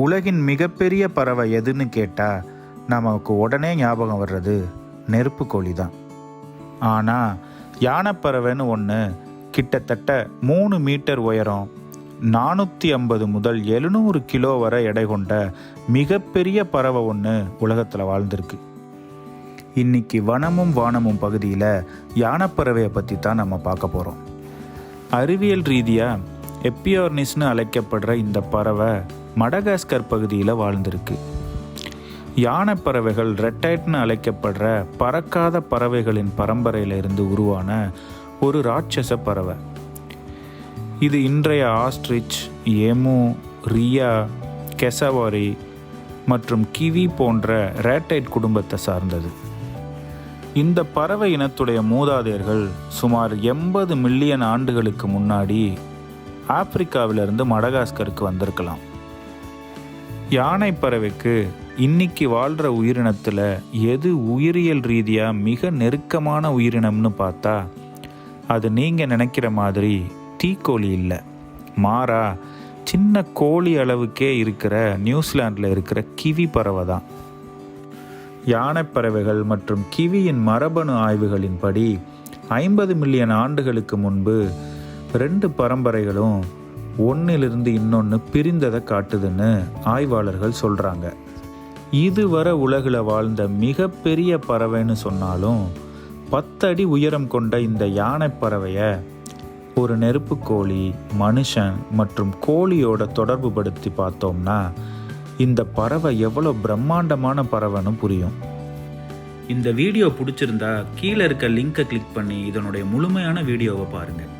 உலகின் மிகப்பெரிய பறவை எதுன்னு கேட்டால் நமக்கு உடனே ஞாபகம் வர்றது நெருப்பு கோழி தான் ஆனால் யானைப்பறவைன்னு ஒன்று கிட்டத்தட்ட மூணு மீட்டர் உயரம் நானூற்றி ஐம்பது முதல் எழுநூறு கிலோ வரை எடை கொண்ட மிகப்பெரிய பறவை ஒன்று உலகத்தில் வாழ்ந்திருக்கு. இன்னைக்கு வனமும் வானமும் பகுதியில் யானைப்பறவையை பற்றி தான் நம்ம பார்க்க போகிறோம் அறிவியல் ரீதியாக எப்பியோர்னிஸ்னு அழைக்கப்படுற இந்த பறவை மடகாஸ்கர் பகுதியில் வாழ்ந்திருக்கு. யானை பறவைகள் ரெட்டைட்னு அழைக்கப்படுற பறக்காத பறவைகளின் பரம்பரையிலிருந்து உருவான ஒரு ராட்சச பறவை. இது இன்றைய ஆஸ்ட்ரிச் எமு ரியா கெசவாரி மற்றும் கிவி போன்ற ரேட்டைட் குடும்பத்தை சார்ந்தது. இந்த பறவை இனத்துடைய மூதாதையர்கள் சுமார் எண்பது மில்லியன் ஆண்டுகளுக்கு முன்னாடி ஆப்பிரிக்காவிலிருந்து மடகாஸ்கருக்கு வந்திருக்கலாம். யானை பறவைக்கு இன்னைக்கு வாழ்கிற உயிரினத்தில் எது உயிரியல் ரீதியாக மிக நெருக்கமான உயிரினம்னு பார்த்தா அது நீங்கள் நினைக்கிற மாதிரி தீக்கோழி இல்லை. மாறா சின்ன கோழி அளவுக்கே இருக்கிற நியூசிலாண்டில் இருக்கிற கிவி பறவை தான். யானை பறவைகள் மற்றும் கிவியின் மரபணு ஆய்வுகளின்படி ஐம்பது மில்லியன் ஆண்டுகளுக்கு முன்பு ரெண்டு பரம்பரைகளும் ஒன்றிலிருந்து இன்னொன்று பிரிந்ததை காட்டுதுன்னு ஆய்வாளர்கள் சொல்கிறாங்க இதுவரை உலகில் வாழ்ந்த மிகப்பெரிய பறவைன்னு சொன்னாலும் பத்தடி உயரம் கொண்ட இந்த யானை பறவையை ஒரு நெருப்புக்கோழி மனுஷன் மற்றும் கோழியோட தொடர்பு படுத்தி பார்த்தோம்னா இந்த பறவை எவ்வளோ பிரம்மாண்டமான பறவைன்னு புரியும். இந்த வீடியோ பிடிச்சிருந்தா கீழே இருக்க லிங்கை கிளிக் பண்ணி இதனுடைய முழுமையான வீடியோவை பாருங்கள்